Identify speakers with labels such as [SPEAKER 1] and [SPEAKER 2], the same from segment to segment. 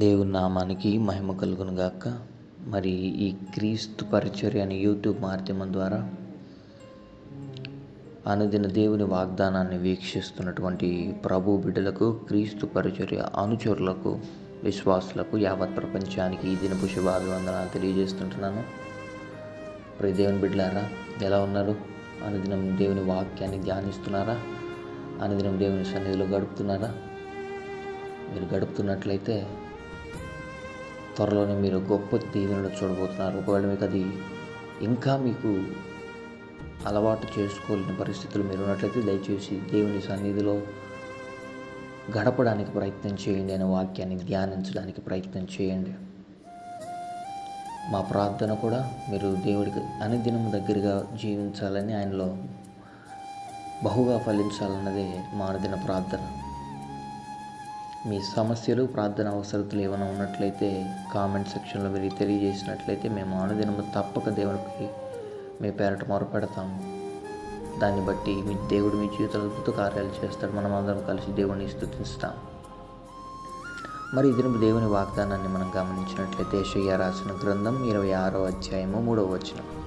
[SPEAKER 1] దేవుని నామానికి మహిమ కలుగును గాక. మరి ఈ క్రీస్తు పరిచర్య అనే యూట్యూబ్ మాధ్యమం ద్వారా అనుదిన దేవుని వాగ్దానాన్ని వీక్షిస్తున్నటువంటి ప్రభు బిడ్డలకు క్రీస్తు పరిచర్య అనుచరులకు విశ్వాసులకు యావత్ ప్రపంచానికి ఈ దినపు శుభాభివందనాలు తెలియజేస్తుంటున్నాను. ప్రియ దేవుని బిడ్డలారా ఎలా ఉన్నారు? అనుదినం దేవుని వాక్యాన్ని ధ్యానిస్తున్నారా? అనుదినం దేవుని సన్నిధిలో గడుపుతున్నారా? మీరు గడుపుతున్నట్లయితే త్వరలోనే మీరు గొప్ప దీవెనలు చూడబోతున్నారు. ఒకవేళ మీకు అది ఇంకా మీకు అలవాటు చేసుకోలేని పరిస్థితులు మీరు ఉన్నట్లయితే దయచేసి దేవుని సన్నిధిలో గడపడానికి ప్రయత్నం చేయండి అనే వాక్యాన్ని ధ్యానించడానికి ప్రయత్నం చేయండి. మా ప్రార్థన కూడా మీరు దేవుడికి అనుదినం దగ్గరగా జీవించాలని ఆయనలో బహుగా ఫలించాలన్నదే మా అనుదిన ప్రార్థన. మీ సమస్యలు ప్రార్థన అవసరతలు ఏమైనా ఉన్నట్లయితే కామెంట్ సెక్షన్లో మీరు తెలియజేసినట్లయితే మేము అనుదినము తప్పక దేవునికి మీ పేరట మొరపెడతాము. దాన్ని బట్టి మీ దేవుడు మీ జీవితంలో అద్భుత కార్యాలు చేస్తాడు. మనం అందరం కలిసి దేవుడిని స్థుతిస్తాం. మరి ఈ దినపు దేవుని వాగ్దానాన్ని మనం గమనించినట్లయితే యెషయా రాసిన గ్రంథం ఇరవై ఆరో అధ్యాయము మూడవ వచనం.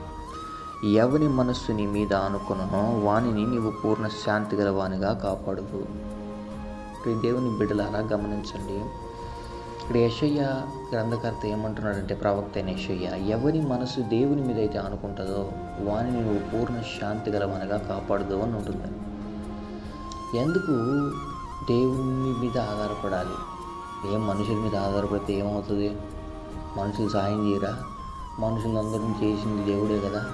[SPEAKER 1] ఎవని మనస్సు నీ మీద అనుకునో వానిని నీవు పూర్ణ శాంతి గల వానిగా కాపాడుదు ప్రియ దేవుని బిడ్డలారా గమనించండి. ఇక్కడ యశయ్య గ్రంథకర్త ఏమంటున్నాడంటే ప్రవక్త అయిన యశయ్య ఎవరి మనసు దేవుని మీద అయితే అనుకుంటుందో వానిని నువ్వు పూర్ణ శాంతి గలవనగా కాపాడుదో అని ఉంటుంది. ఎందుకు దేవుని మీద ఆధారపడాలి? ఏం మనుషుల మీద ఆధారపడితే ఏమవుతుంది? మనుషులు సాయం చేయరా? మనుషులందరం చేసింది దేవుడే కదా.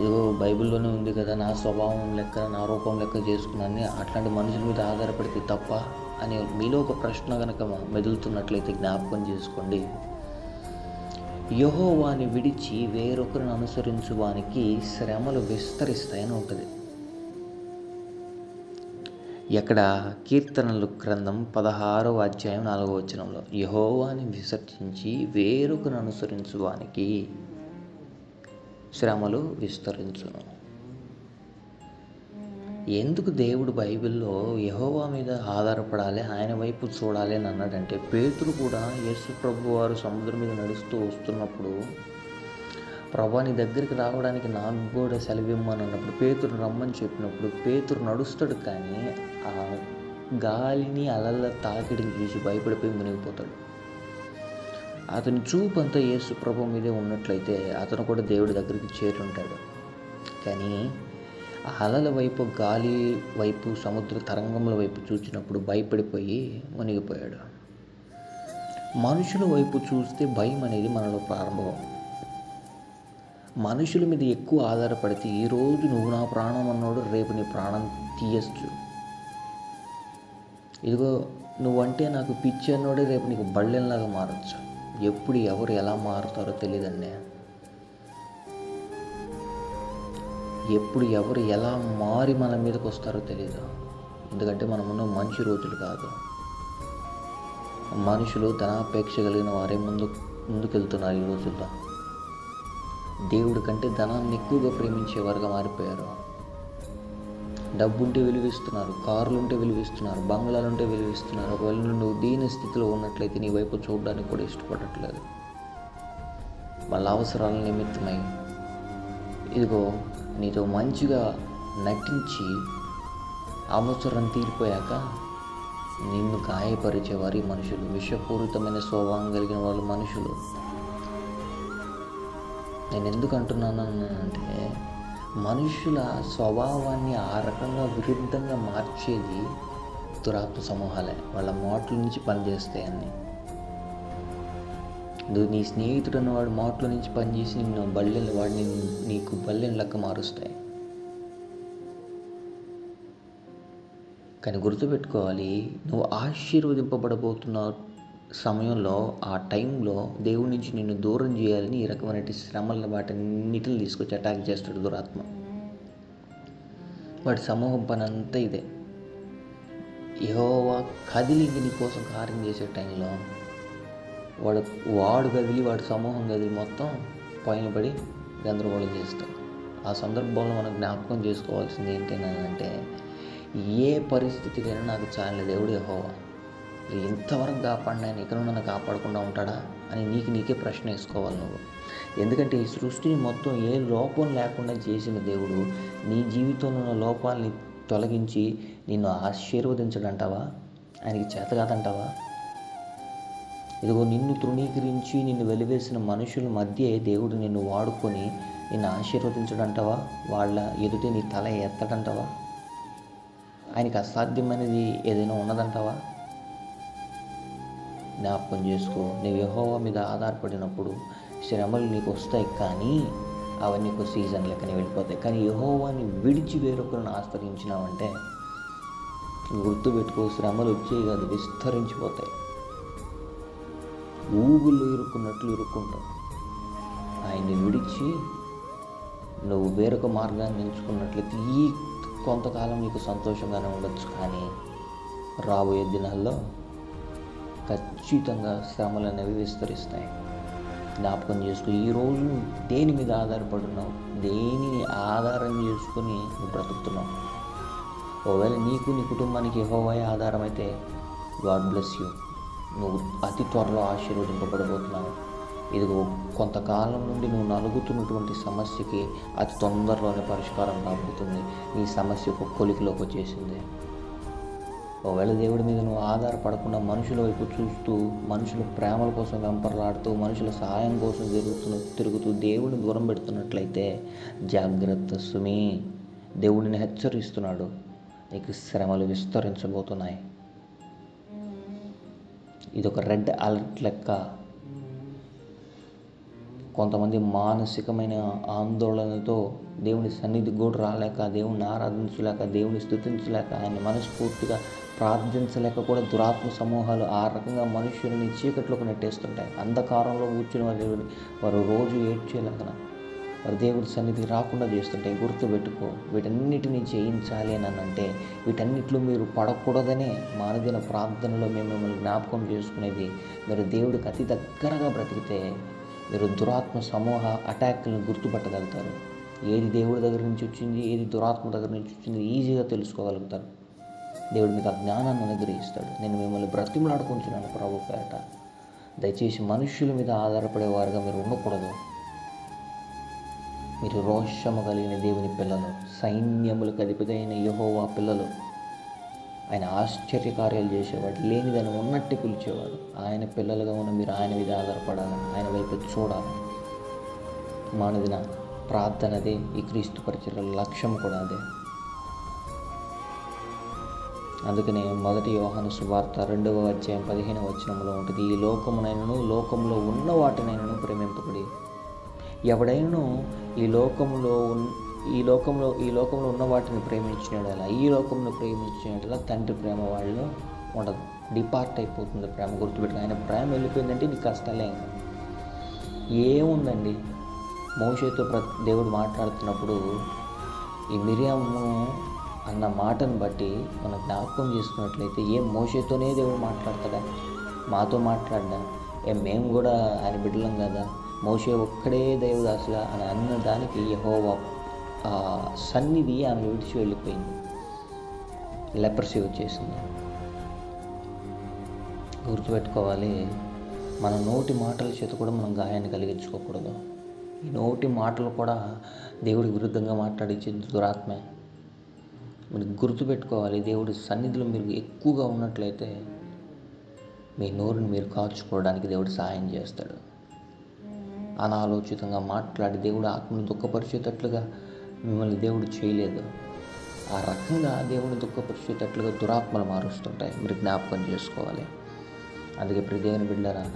[SPEAKER 1] ఏదో బైబిల్లోనే ఉంది కదా నా స్వభావం లెక్క నా రూపం లెక్క చేసుకున్నాను అట్లాంటి మనుషుల మీద ఆధారపడితే తప్ప అని మీలో ఒక ప్రశ్న కనుక మెదులుతున్నట్లయితే జ్ఞాపకం చేసుకోండి. యహో వాని విడిచి వేరొకరిని అనుసరించు వానికి శ్రమలు విస్తరిస్తాయని ఉంటుంది. ఎక్కడ? కీర్తనలు గ్రంథం పదహారవ అధ్యాయం నాలుగో వచనంలో. యహోవాని విసర్జించి వేరొకరిని అనుసరించు వానికి శ్రమలు విస్తరించును. ఎందుకు దేవుడు బైబిల్లో యహోవా మీద ఆధారపడాలి ఆయన వైపు చూడాలి అని అన్నాడంటే పేతురు కూడా యేసు ప్రభు వారు సముద్రం మీద నడుస్తూ వస్తున్నప్పుడు ప్రభా నీ దగ్గరికి రావడానికి నాకు కూడా సెలవిమ్మని అన్నప్పుడు పేతురు రమ్మని చెప్పినప్పుడు పేతురు నడుస్తాడు కానీ ఆ గాలిని అలల తాకిడిని చూసి భయపడిపోయి మునిగిపోతాడు. అతని చూపు అంతా యేసు ప్రభు మీదే ఉన్నట్లయితే అతను కూడా దేవుడి దగ్గరికి చేరుంటాడు కానీ అలల వైపు గాలి వైపు సముద్ర తరంగముల వైపు చూసినప్పుడు భయపడిపోయి మునిగిపోయాడు. మనుషుల వైపు చూస్తే భయం అనేది మనలో ప్రారంభం. మనుషుల మీద ఎక్కువ ఆధారపడితే ఈరోజు నువ్వు నా ప్రాణం అన్నాడు రేపు నీ ప్రాణం తీయచ్చు. ఇదిగో నువ్వంటే నాకు పిచ్చి అన్నోడే రేపు నీకు బళ్ళెంలాగా మారచ్చు. ఎప్పుడు ఎవరు ఎలా మారుతారో తెలియదండి ఎప్పుడు ఎవరు ఎలా మారి మన మీదకి వస్తారో తెలియదు ఎందుకంటే మనమున్న మంచి రోజులు కాదు. మనుషులు ధనాపేక్ష కలిగిన వారే ముందు ముందుకెళ్తున్నారు ఈ రోజుల్లో. దేవుడి కంటే ధనాన్ని ఎక్కువగా ప్రేమించేవారుగా మారిపోయారు. డబ్బుంటే విలువిస్తున్నారు కార్లు ఉంటే విలువిస్తున్నారు బంగ్లాలు ఉంటే విలువిస్తున్నారు. ఒకవేళ నువ్వు దీని స్థితిలో ఉన్నట్లయితే నీ వైపు చూడడానికి కూడా ఇష్టపడట్లేదు. వాళ్ళ అవసరాల నిమిత్తమై ఇదిగో నీతో మంచిగా నటించి అవసరం తీరిపోయాక నిన్ను గాయపరిచే వారి మనుషులు విషపూరితమైన స్వభావం కలిగిన వాళ్ళు మనుషులు. నేను ఎందుకు అంటున్నాను అంటే మనుషుల స్వభావాన్ని ఆ రకంగా విరుద్ధంగా మార్చేది దురాత్మ సమూహాలే. వాళ్ళ మోట్ల నుంచి పనిచేస్తాయని నువ్వు నీ స్నేహితుడు అన్నవాడు మోట్ల నుంచి పనిచేసి నిన్ను బల్లెలు వాడిని నీకు బల్లెని లెక్క మారుస్తాయి. కానీ గుర్తుపెట్టుకోవాలి నువ్వు ఆశీర్వదింపబడబోతున్నావు సమయంలో ఆ టైంలో దేవుడి నుంచి నిన్ను దూరం చేయాలని ఈ రకమైన శ్రమల వాటన్నిటిని తీసుకొచ్చి అటాక్ చేస్తాడు దురాత్మ. వాడి సమూహం పని అంతా ఇదే. యహోవా కదిలి నీ కోసం కార్యం చేసే టైంలో వాడు వాడు కదిలి వాడి సమూహం కదిలి మొత్తం పైన పడి గందరగోళం చేస్తాడు. ఆ సందర్భంలో మనం జ్ఞాపకం చేసుకోవాల్సింది ఏంటంటే ఏ పరిస్థితికైనా నాకు చాలా దేవుడు యహోవా. ఇంతవరకు కాపాడిన ఆయన ఇక్కడ నన్ను కాపాడకుండా ఉంటాడా? అని నీకు నీకే ప్రశ్న వేసుకోవాలి నువ్వు. ఎందుకంటే ఈ సృష్టిని మొత్తం ఏ లోపం లేకుండా చేసిన దేవుడు నీ జీవితంలో ఉన్న లోపాలని తొలగించి నిన్ను ఆశీర్వదించడంటావా? ఆయనకి చేత కాదంటావా? ఇదిగో నిన్ను తృణీకరించి నిన్ను వెలివేసిన మనుషుల మధ్య దేవుడు నిన్ను వాడుకొని నిన్ను ఆశీర్వదించడంటావా? వాళ్ళ ఎదుటి నీ తల ఎత్తడంటావా? ఆయనకి అసాధ్యమైనది ఏదైనా ఉన్నదంటావా? జ్ఞాపకం చేసుకో. నువ్వు యహోవా మీద ఆధారపడినప్పుడు శ్రమలు నీకు వస్తాయి కానీ అవన్నీ ఒక సీజన్ లెక్కనే వెళ్ళిపోతాయి. కానీ యహోవాని విడిచి వేరొకరిని ఆశ్రయించినావంటే గుర్తుపెట్టుకో శ్రమలు వచ్చేవి కాదు విస్తరించిపోతాయి. ఊగుల్లో ఇరుక్కున్నట్లు ఇరుక్కుంటావు ఆయన్ని విడిచి నువ్వు వేరొక మార్గాన్ని ఎంచుకున్నట్లయితే ఈ కొంతకాలం నీకు సంతోషంగానే ఉండొచ్చు. కానీ రాబోయే దినాల్లో ఖచ్చితంగా శ్రమలు అనేవి విస్తరిస్తాయి. జ్ఞాపకం చేసుకుని ఈరోజు దేని మీద ఆధారపడున్నావు? దేనిని ఆధారం చేసుకుని నువ్వు బ్రతుకుతున్నావు? ఒకవేళ నీకు నీ కుటుంబానికి హోవాయే ఆధారం అయితే గాడ్ బ్లెస్ యూ. నువ్వు అతి త్వరలో ఆశీర్వదింపబడబోతున్నావు. ఇదిగో కొంతకాలం నుండి నువ్వు నలుగుతున్నటువంటి సమస్యకి అతి తొందరలోనే పరిష్కారం రాబోతుంది. నీ సమస్య ఒక కొలికిలోకి వచ్చేసింది. ఒకవేళ దేవుడి మీద నువ్వు ఆధారపడకుండా మనుషుల వైపు చూస్తూ మనుషుల ప్రేమల కోసం వెంపర్లాడుతూ మనుషుల సహాయం కోసం తిరుగుతూ తిరుగుతూ దేవుడిని దూరం పెడుతున్నట్లయితే జాగ్రత్త సుమి. దేవుడిని హెచ్చరిస్తున్నాడు. నీకు శ్రమలు విస్తరించబోతున్నాయి. ఇది ఒక రెడ్ అలర్ట్ లెక్క. కొంతమంది మానసికమైన ఆందోళనతో దేవుని సన్నిధికి కూడా రాలేక దేవుని ఆరాధించలేక దేవుని స్థుతించలేక ఆయన మనస్ఫూర్తిగా ప్రార్థించలేక కూడా దురాత్మ సమూహాలు ఆ రకంగా మనుషులని చీకట్లోకి నెట్టేస్తుంటాయి. అంధకారంలో కూర్చుని వారు వారు రోజు ఏడ్చేలాగా వారు దేవుడి సన్నిధికి రాకుండా చేస్తుంటాయి. గుర్తుపెట్టుకో వీటన్నిటిని చేయించాలి అని అంటే వీటన్నిటిలో మీరు పడకూడదనే మానదిన ప్రార్థనలో మేము మిమ్మల్ని జ్ఞాపకం చేసుకునేది మీరు దేవుడికి అతి దగ్గరగా బ్రతికితే మీరు దురాత్మ సమూహ అటాక్లను గుర్తుపట్టగలుగుతారు. ఏది దేవుడి దగ్గర నుంచి వచ్చింది ఏది దురాత్మ దగ్గర నుంచి వచ్చింది ఈజీగా తెలుసుకోగలుగుతారు. దేవుడు మీకు ఆ జ్ఞానాన్ని అనుగ్రహిస్తాడు. నేను మిమ్మల్ని బ్రతిమలాడుకుంటున్నాను ప్రభు పేట. దయచేసి మనుషుల మీద ఆధారపడే వారుగా మీరు ఉండకూడదు. మీరు రోషము కలిగిన దేవుని పిల్లలు సైన్యములకు అధిపతైన యహోవా పిల్లలు. ఆయన ఆశ్చర్యకార్యాలు చేసేవాడు లేనిదని ఉన్నట్టు పిలిచేవాడు. ఆయన పిల్లలుగా ఉన్న మీరు ఆయన మీద ఆధారపడాలి ఆయన వైపు చూడాలి మానదిన ప్రార్థనదే ఈ క్రీస్తు పరిచయ లక్ష్యం కూడా అదే. అందుకనే మొదటి యోహాను సువార్త రెండవ అధ్యాయం పదిహేను వచనంలో ఉంటుంది. ఈ లోకమునైనను లోకంలో ఉన్న వాటినైనను ప్రేమింపబడి ఎవడైనను ఈ లోకంలో ఉన్ ఈ లోకంలో ఈ లోకంలో ఉన్న వాటిని ప్రేమించినట్లా ఈ లోకంలో ప్రేమించినట్లా తండ్రి ప్రేమ వాళ్ళు ఉండదు. డిపార్ట్ అయిపోతుంది ప్రేమ గుర్తుపెట్టుకుని ఆయన ప్రేమ వెళ్ళిపోయిందంటే నీకు కష్టాలే ఏముందండి? మోషతో ప్ర దేవుడు మాట్లాడుతున్నప్పుడు ఈ మిరియాము అన్న మాటను బట్టి మనం జ్ఞాపకం చేసుకున్నట్లయితే ఏం మోషేతోనే దేవుడు మాట్లాడతాడా? మాతో మాట్లాడదా ఏం మేము కూడా ఆయన బిడ్డలం కదా? మోషే ఒక్కడే దైవదాసులా అని అన్న దానికి యహోవా సన్నిధి ఆమె విడిచి వెళ్ళిపోయింది. లెప్రసీ వచ్చేసింది. గుర్తుపెట్టుకోవాలి మన నోటి మాటల చేత కూడా మనం గాయాన్ని కలిగించుకోకూడదు. ఈ నోటి మాటలు కూడా దేవుడికి విరుద్ధంగా మాట్లాడించే దురాత్మే. మీరు గుర్తుపెట్టుకోవాలి దేవుడి సన్నిధిలో మీరు ఎక్కువగా ఉన్నట్లయితే మీ నోరుని మీరు కాచుకోవడానికి దేవుడు సహాయం చేస్తాడు. అనాలోచితంగా మాట్లాడి దేవుడు ఆత్మను దుఃఖపరిచేటట్లుగా మిమ్మల్ని దేవుడు చేయలేదు. ఆ రకంగా దేవుడిని దుఃఖపరిచేటట్లుగా దురాత్మలు మారుస్తుంటాయి. మీరు జ్ఞాపకం చేసుకోవాలి. అందుకే ప్రదేవుని దేవుని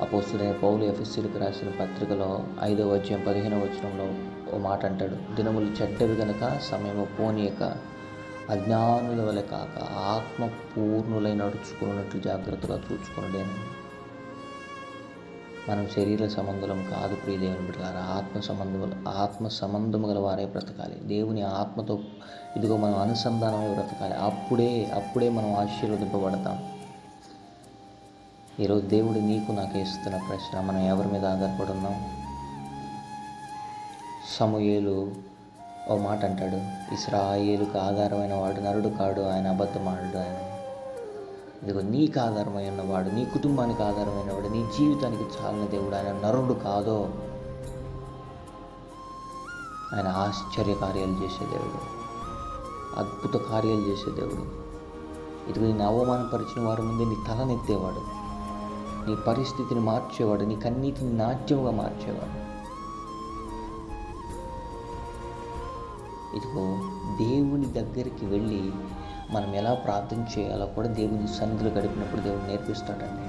[SPEAKER 1] అపోస్తుడైన పౌలు ఎఫ్ఎస్సీలకు రాసిన పత్రికలో ఐదవ అధ్యాయం పదిహేనవ వచనంలో ఓ మాట అంటాడు. దినములు చెడ్డవి గనక సమయము పోనీయక అజ్ఞానుల వలె కాక ఆత్మ పూర్ణులై నడుచుకున్నట్లు జాగ్రత్తగా చూసుకున్నది మనం శరీర సంబంధం కాదు ప్రియ దేవుని బిడ్డలారా. ఆత్మ సంబంధం ఆత్మ సంబంధం గల వారే బ్రతకాలి. దేవుని ఆత్మతో ఇదిగో మనం అనుసంధానమై బ్రతకాలి. అప్పుడే అప్పుడే మనం ఆశీర్వదింపబడతాం. ఈరోజు దేవుడు నీకు నాకు ఇస్తున్న ప్రశ్న మనం ఎవరి మీద ఆధారపడున్నాం ఉన్నాం? ఓ మాట అంటాడు ఇస్రాయిలుకు ఆధారమైన వాడు నరుడు కాడు ఆయన అబద్ధమాడు ఆయన. ఇదిగో నీకు ఆధారమై ఉన్నవాడు నీ కుటుంబానికి ఆధారమైన వాడు నీ జీవితానికి చాలిన దేవుడు ఆయన నరుడు కాదో? ఆయన ఆశ్చర్య కార్యాలు చేసే దేవుడు. అద్భుత కార్యాలు చేసే దేవుడు. ఇదిగో నేను అవమానపరిచిన వారి ముందే నీ తలనెత్తేవాడు. నీ పరిస్థితిని మార్చేవాడు నీ కన్నీటిని నాట్యంగా మార్చేవాడు. ఇదిగో దేవుని దగ్గరికి వెళ్ళి మనం ఎలా ప్రార్థన చేయాలో కూడా దేవుని సన్నిధిలో గడిపినప్పుడు దేవుడు నేర్పిస్తాడండి.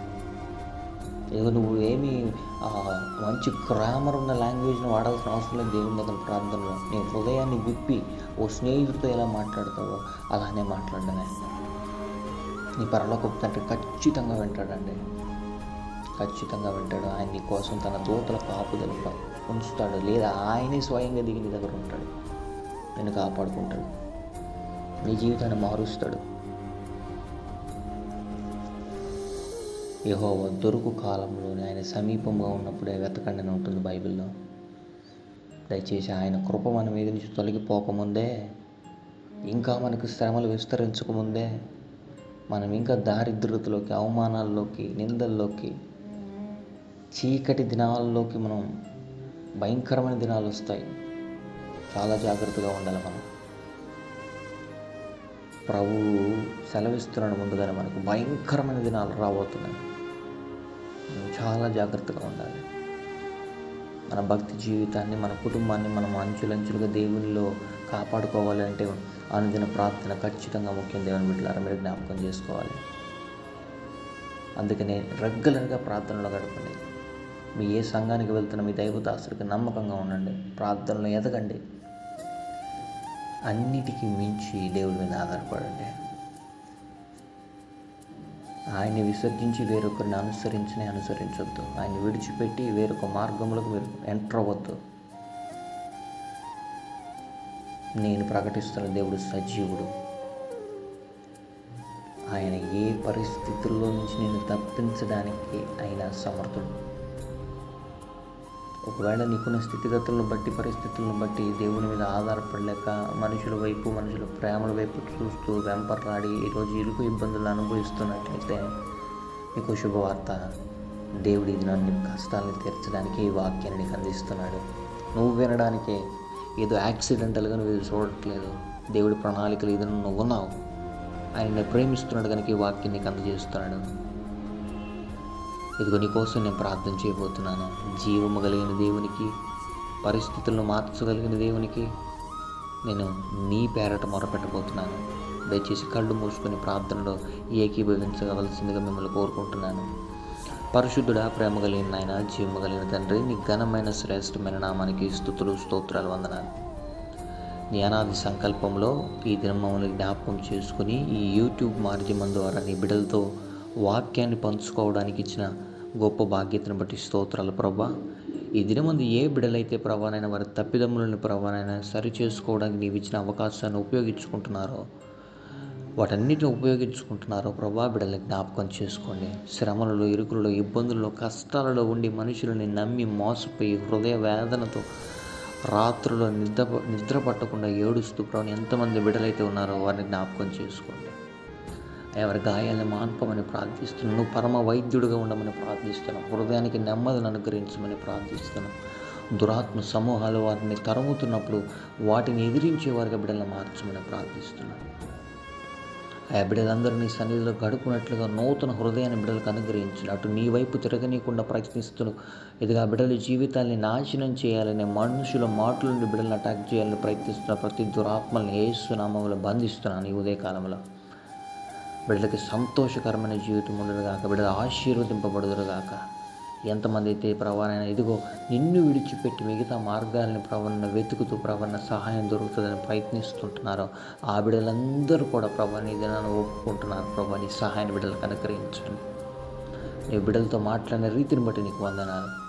[SPEAKER 1] ఇదిగో నువ్వు ఏమి మంచి గ్రామర్ ఉన్న లాంగ్వేజ్ని వాడాల్సిన అవసరం లేదు దేవుని దగ్గర ప్రార్థనలో. నీ హృదయాన్ని విప్పి ఓ స్నేహితుడితో ఎలా మాట్లాడతావో అలానే మాట్లాడమే నీ పరలోకపు తండ్రి ఖచ్చితంగా వింటాడండి. ఖచ్చితంగా వింటాడు. ఆయన నీ కోసం తన దూతల కాపుదల ఉంచుతాడు. లేదా ఆయనే స్వయంగా దిగి నీ దగ్గర ఉంటాడు. నేను కాపాడుకుంటాడు. నీ జీవితాన్ని మారుస్తాడు. యహోవ దొరుకు కాలంలోనే ఆయన సమీపంగా ఉన్నప్పుడే వెతకండి అని ఉంటుంది బైబిల్లో. దయచేసి ఆయన కృప మన మీద నుంచి తొలగిపోకముందే ఇంకా మనకు శ్రమలు విస్తరించకముందే మనం ఇంకా దారిద్రతలోకి అవమానాల్లోకి నిందల్లోకి చీకటి దినాల్లోకి మనం భయంకరమైన దినాలు వస్తాయి. చాలా జాగ్రత్తగా ఉండాలి మనం. ప్రభువు సెలవిస్తున్నాడు ముందుగానే మనకు. భయంకరమైన దినాలు రాబోతున్నాయి. చాలా జాగ్రత్తగా ఉండాలి. మన భక్తి జీవితాన్ని మన కుటుంబాన్ని మనం అంచులంచులుగా దేవునిలో కాపాడుకోవాలి అంటే అనుదిన ప్రార్థన ఖచ్చితంగా ముఖ్యం. దేవుని బిడ్డలారా మీరు జ్ఞాపకం చేసుకోవాలి. అందుకనే రెగ్యులర్గా ప్రార్థనలో గడపండి. మీ ఏ సంఘానికి వెళ్తున్న మీ దైవదాసుడికి నమ్మకంగా ఉండండి. ప్రార్థనలో ఎదగండి. అన్నిటికీ మించి దేవుడి మీద ఆధారపడండి. ఆయన్ని విసర్జించి వేరొకరిని అనుసరించినే అనుసరించొద్దు. ఆయన విడిచిపెట్టి వేరొక మార్గంలోకి మీరు ఎంటర్ అవ్వద్దు. నేను ప్రకటిస్తున్న దేవుడు సజీవుడు. ఆయన ఏ పరిస్థితుల్లో నుంచి నేను తప్పించడానికి ఆయన సమర్థుడు. ఒకవేళ నీకున్న స్థితిగతులను బట్టి పరిస్థితులను బట్టి దేవుని మీద ఆధారపడలేక మనుషుల వైపు మనుషుల ప్రేమల వైపు చూస్తూ వెంపర్లాడి ఈరోజు ఇరుకు ఇబ్బందులు అనుభవిస్తున్నట్లయితే మీకు శుభవార్త. దేవుడి ఇది నన్ను కష్టాలను తీర్చడానికి ఈ వాక్యాన్ని నీకు అందిస్తున్నాడు. నువ్వు వినడానికే ఏదో యాక్సిడెంటల్గా నువ్వు ఇది చూడట్లేదు. దేవుడి ప్రణాళికలు ఇది నువ్వు ఉన్నావు ఆయన ప్రేమిస్తున్నాడు కనుక ఈ వాక్యం నీకు అందజేస్తున్నాడు. ఇదిగో నీకోసం నేను ప్రార్థన చేయబోతున్నాను. జీవము కలిగిన దేవునికి పరిస్థితులను మార్చగలిగిన దేవునికి నేను నీ పేరట మొరపెట్టబోతున్నాను. దయచేసి కళ్ళు మూసుకొని ప్రార్థనలో ఏకీభవించవలసిందిగా మిమ్మల్ని కోరుకుంటున్నాను. పరిశుద్ధుడా ప్రేమ కలిగిన నాయన జీవము కలిగిన తండ్రి నీ ఘనమైన శ్రేష్టమైన నామానికి స్థుతులు స్తోత్రాలు వందనాలు. నీ అనాది సంకల్పంలో ఈ దినం మమ్మల్ని జ్ఞాపకం చేసుకుని ఈ యూట్యూబ్ మాధ్యమం ద్వారా నీ బిడ్డలతో వాక్యాన్ని పంచుకోవడానికి ఇచ్చిన గొప్ప బాధ్యతను బట్టి స్తోత్రాలు ప్రభా. ఈ దినమందు ఏ బిడలైతే ప్రభానైనా వారి తప్పిదమ్ములను ప్రభానైనా సరి చేసుకోవడానికి నీవు ఇచ్చిన అవకాశాన్ని ఉపయోగించుకుంటున్నారో వాటన్నిటిని ఉపయోగించుకుంటున్నారో ప్రభా బిడల్ని జ్ఞాపకం చేసుకోండి. శ్రమలలో ఇరుకులలో ఇబ్బందుల్లో కష్టాలలో ఉండి మనుషులని నమ్మి మోసపోయి హృదయ వేదనతో రాత్రులు నిద్ర నిద్ర పట్టకుండా ఏడుస్తూ ప్రభు ఎంతమంది బిడ్డలైతే ఉన్నారో వారిని జ్ఞాపకం చేసుకోండి. ఎవరి గాయాలను మాన్పమని ప్రార్థిస్తున్నాను నువ్వు పరమ వైద్యుడిగా ఉండమని ప్రార్థిస్తున్నాను హృదయానికి నెమ్మదిని అనుగ్రహించమని ప్రార్థిస్తున్నాను దురాత్మ సమూహాలు వారిని తరుముతున్నప్పుడు వాటిని ఎదిరించే వారిగా బిడ్డలను మార్చమని ప్రార్థిస్తున్నాను ఆ బిడ్డలందరినీ సన్నిధిలో గడుపునట్లుగా నూతన హృదయాన్ని బిడ్డలకు అనుగ్రహించిన అటు నీ వైపు తిరగనీయకుండా ప్రయత్నిస్తూ ఇదిగా బిడ్డల జీవితాన్ని నాశనం చేయాలని మనుషుల మాటల నుండి బిడ్డలను అటాక్ చేయాలని ప్రయత్నిస్తున్న ప్రతి దురాత్మల్ని ఏసునామంలో బంధిస్తున్నాను ఈ ఉదయకాలంలో. బిడ్డలకి సంతోషకరమైన జీవితం ఉండదుగాక బిడ్డలు ఆశీర్వదింపబడుదురుగాక. ఎంతమంది అయితే ప్రవణైనా ఇదిగో నిన్ను విడిచిపెట్టి మిగతా మార్గాలని ప్రవణ వెతుకుతూ ప్రవణ సహాయం దొరుకుతుందని ప్రయత్నిస్తుంటున్నారో ఆ బిడ్డలందరూ కూడా ప్రభాని దినాన్ని ఒప్పుకుంటున్నారు ప్రభా నీ సహాయాన్ని బిడ్డలకు అనుగ్రహించడం. నీ బిడ్డలతో మాట్లాడిన రీతిని బట్టి నీకు వందనాలు.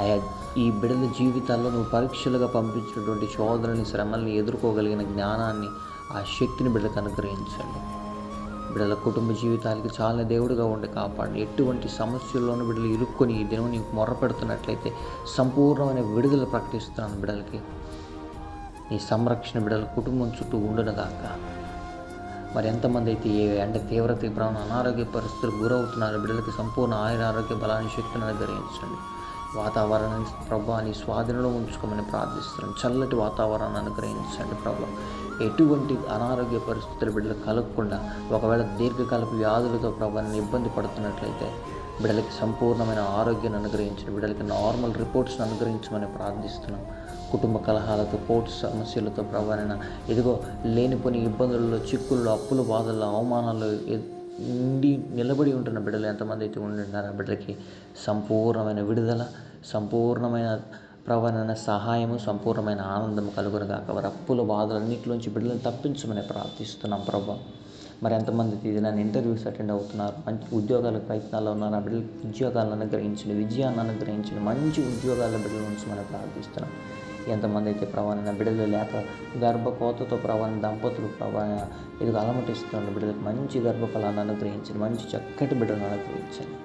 [SPEAKER 1] ఆయా ఈ బిడ్డల జీవితాల్లో నువ్వు పరీక్షలుగా పంపించినటువంటి శోధనని శ్రమల్ని ఎదుర్కోగలిగిన జ్ఞానాన్ని ఆ శక్తిని బిడ్డలకు అనుగ్రహించండి. బిడ్డల కుటుంబ జీవితాలకి చాలా దేవుడిగా ఉండి కాపాడు. ఎటువంటి సమస్యల్లోనూ బిడ్డలు ఇరుక్కొని ఈ దినం నీకు మొర్ర పెడుతున్నట్లయితే సంపూర్ణమైన విడుదల ప్రకటిస్తున్నాను బిడ్డలకి ఈ సంరక్షణ బిడ్డల కుటుంబం చుట్టూ ఉండునుగాక. మరి ఎంతమంది అయితే ఏ అంటే తీవ్రత ప్రాణ అనారోగ్య పరిస్థితులు గురవుతున్నారు బిడ్డలకి సంపూర్ణ ఆయన ఆరోగ్య బలాన్ని శక్తిని అనుగ్రహించండి. వాతావరణం ప్రభా నీ స్వాధీనంలో ఉంచుకోమని ప్రార్థిస్తున్నాం. చల్లటి వాతావరణాన్ని అనుగ్రహించండి ప్రభా. ఎటువంటి అనారోగ్య పరిస్థితులు బిడ్డలు కలగకుండా ఒకవేళ దీర్ఘకాలపు వ్యాధులతో ప్రభావాన్ని ఇబ్బంది పడుతున్నట్లయితే బిడ్డలకి సంపూర్ణమైన ఆరోగ్యాన్ని అనుగ్రహించండి. బిడ్డలకి నార్మల్ రిపోర్ట్స్ని అనుగ్రహించమని ప్రార్థిస్తున్నాం. కుటుంబ కలహాలతో కోర్టు సమస్యలతో ప్రభావైన ఇదిగో లేనిపోని ఇబ్బందుల్లో చిక్కుల్లో అప్పుల బాధల్లో అవమానాల్లో ఉండి నిలబడి ఉంటున్న బిడ్డలు ఎంతమంది అయితే ఉండి ఉన్నారో ఆ బిడ్డలకి సంపూర్ణమైన విడుదల సంపూర్ణమైన ప్రవణన సహాయము సంపూర్ణమైన ఆనందం కలుగునుగాక వారి అప్పుల బాధలన్నింటిలోంచి బిడ్డలను తప్పించమని ప్రార్థిస్తున్నాం ప్రభా. మరి ఎంతమంది ఇది నన్ను ఇంటర్వ్యూస్ అటెండ్ అవుతున్నారు మంచి ఉద్యోగాల ప్రయత్నాల్లో ఉన్నారు ఆ బిడ్డలకు ఉద్యోగాలను అనుగ్రహించండి విజయాన్ని అనుగ్రహించండి మంచి ఉద్యోగాల బిడ్డల నుంచి మనం ప్రార్థిస్తున్నాం. ఎంతమంది అయితే ప్రవాణ బిడ్డలు లేక గర్భకోతతో ప్రవాణ దంపతులు ప్రవాణ ఇది అలమటిస్తున్న బిడ్డలకు మంచి గర్భఫలాన్ని అనుగ్రహించండి. మంచి చక్కటి బిడ్డలను అనుగ్రహించండి.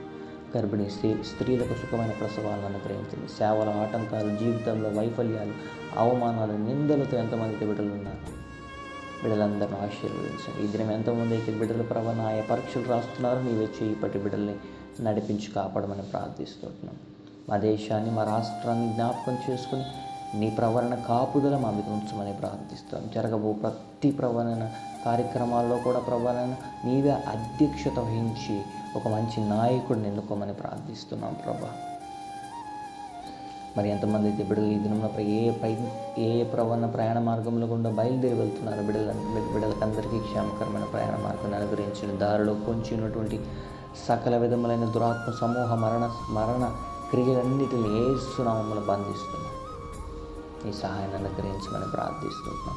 [SPEAKER 1] గర్భిణీ స్త్రీ స్త్రీలకు సుఖమైన ప్రసవాలను అనుగ్రహించండి. సేవల ఆటంకాలు జీవితంలో వైఫల్యాలు అవమానాలు నిందలతో ఎంతమంది బిడ్డలు ఉన్నారు బిడ్డలందరినీ ఆశీర్వదించండి. ఈ దినం ఎంతమంది అయితే బిడ్డల ప్రవాణ ఆయా పరీక్షలు రాస్తున్నారు నీవే చేయిపట్టి బిడ్డల్ని నడిపించి కాపాడమని ప్రార్థిస్తున్నాం. మా దేశాన్ని మా రాష్ట్రాన్ని జ్ఞాపకం చేసుకుని నీ ప్రవరణ కాపుదల మా మీద ఉంచమని ప్రార్థిస్తాం. జరగబో ప్రతి ప్రవరణ కార్యక్రమాల్లో కూడా ప్రవరణ నీవే అధ్యక్షత వహించి ఒక మంచి నాయకుడిని ఎన్నుకోమని ప్రార్థిస్తున్నాం ప్రభా. మరి ఎంతమంది అయితే బిడ్డలు ఈ దినంలో ఏ పై ఏ ప్రవణ ప్రయాణ మార్గంలో గుండా బయలుదేరి వెళ్తున్నారు? బిడ్డల బిడ్డలకందరికీ క్షేమకరమైన ప్రయాణ మార్గాన్ని అనుగ్రహించిన దారిలో కొంచి ఉన్నటువంటి సకల విధములైన దురాత్మ సమూహ మరణ మరణ క్రియలన్నిటిని ఏసునామములు బంధిస్తుంది నీ సహాయాన్ని అనుగ్రహించమని ప్రార్థిస్తున్నాం.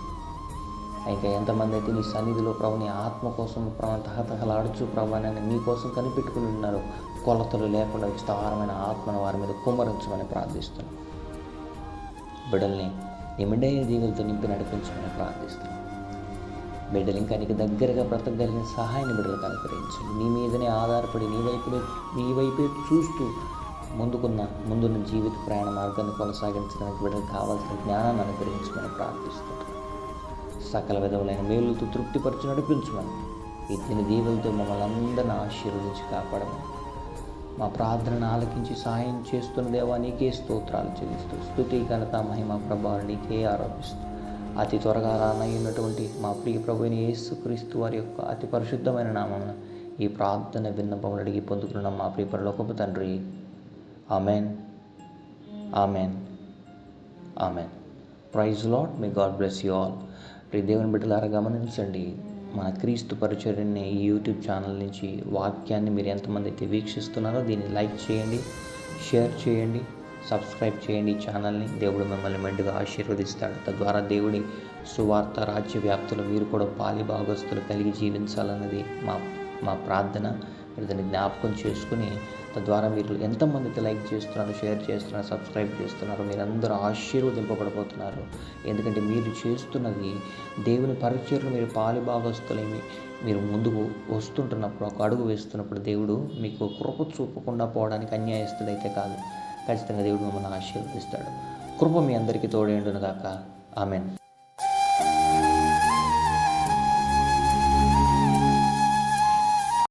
[SPEAKER 1] ఇంకా ఎంతమంది అయితే నీ సన్నిధిలో ప్రభు నీ ఆత్మ కోసం ప్రభు తహతహలాడుచు ప్రభాని నీ కోసం కనిపెట్టుకుని ఉన్నారు కొలతలు లేకుండా విస్తారమైన ఆత్మను వారి మీద కుమ్మరించమని ప్రార్థిస్తున్నాం. బిడ్డల్ని నిమిడైన దీవులతో నింపి నడిపించమని ప్రార్థిస్తున్నాం. బిడ్డలు ఇంకా నీకు దగ్గరగా బ్రతకగలిగిన సహాయాన్ని బిడ్డలకు అనుగ్రహించండి. నీ మీదనే ఆధారపడి నీ వైపునే నీ వైపే చూస్తూ ముందుకున్న ముందున్న జీవిత ప్రయాణ మార్గాన్ని కొనసాగించడానికి బిడ్డలకు కావాల్సిన జ్ఞానాన్ని అనుగ్రహించమని ప్రార్థిస్తున్నాను సకల విధములైన మేలులతో తృప్తిపరచు నడిపించమని ఇచ్చిన దీవులతో మమ్మల్ని అందరిని ఆశీర్వదించి కాపాడమని మా ప్రార్థనను ఆలకించి సహాయం చేస్తున్న దేవా నీకే స్తోత్రాలు చెల్లిస్తూ స్థుతి ఘనత మహిమ ప్రభావం నీకే ఆరోపిస్తూ అతి త్వరగా రానయ్యున్నటువంటి మా ప్రియ ప్రభుని యేసుక్రీస్తు వారి యొక్క అతి పరిశుద్ధమైన నామమున ఈ ప్రార్థన విన్నపములు అడిగి పొందుకున్న మా ప్రియ పరలోకపు తండ్రి amen amen amen praise Lord may God bless you all ప్రియ దేవుని బిడ్డలారా గమనించండి. మన క్రీస్తు పరిచర్ని ఈ యూట్యూబ్ ఛానల్ నుంచి వాక్యాన్ని మీరు ఎంతమంది అయితే వీక్షిస్తున్నారో దీన్ని లైక్ చేయండి షేర్ చేయండి సబ్స్క్రైబ్ చేయండి ఈ ఛానల్ని. దేవుడు మిమ్మల్ని మెండుగా ఆశీర్వదిస్తాడు. తద్వారా దేవుడి సువార్త రాజ్య వ్యాప్తులు మీరు కూడా పాలి భాగస్తులు కలిగి జీవించాలన్నది మా మా ప్రార్థన. మీరు దాన్ని జ్ఞాపకం చేసుకుని తద్వారా మీరు ఎంతమంది అయితే లైక్ చేస్తున్నారు షేర్ చేస్తున్నారు సబ్స్క్రైబ్ చేస్తున్నారు మీరందరూ ఆశీర్వదింపబడిపోతున్నారు ఎందుకంటే మీరు చేస్తున్నది దేవుని పరిచయలు మీరు పాలిభాగస్తులేమి మీరు ముందుకు వస్తుంటున్నప్పుడు ఒక అడుగు వేస్తున్నప్పుడు దేవుడు మీకు కృప చూపకుండా పోవడానికి అన్యాయస్తుడైతే కాదు. ఖచ్చితంగా దేవుడు మిమ్మల్ని ఆశీర్వదిస్తాడు. కృప మీ అందరికీ తోడేండును గాక ఆమెన్.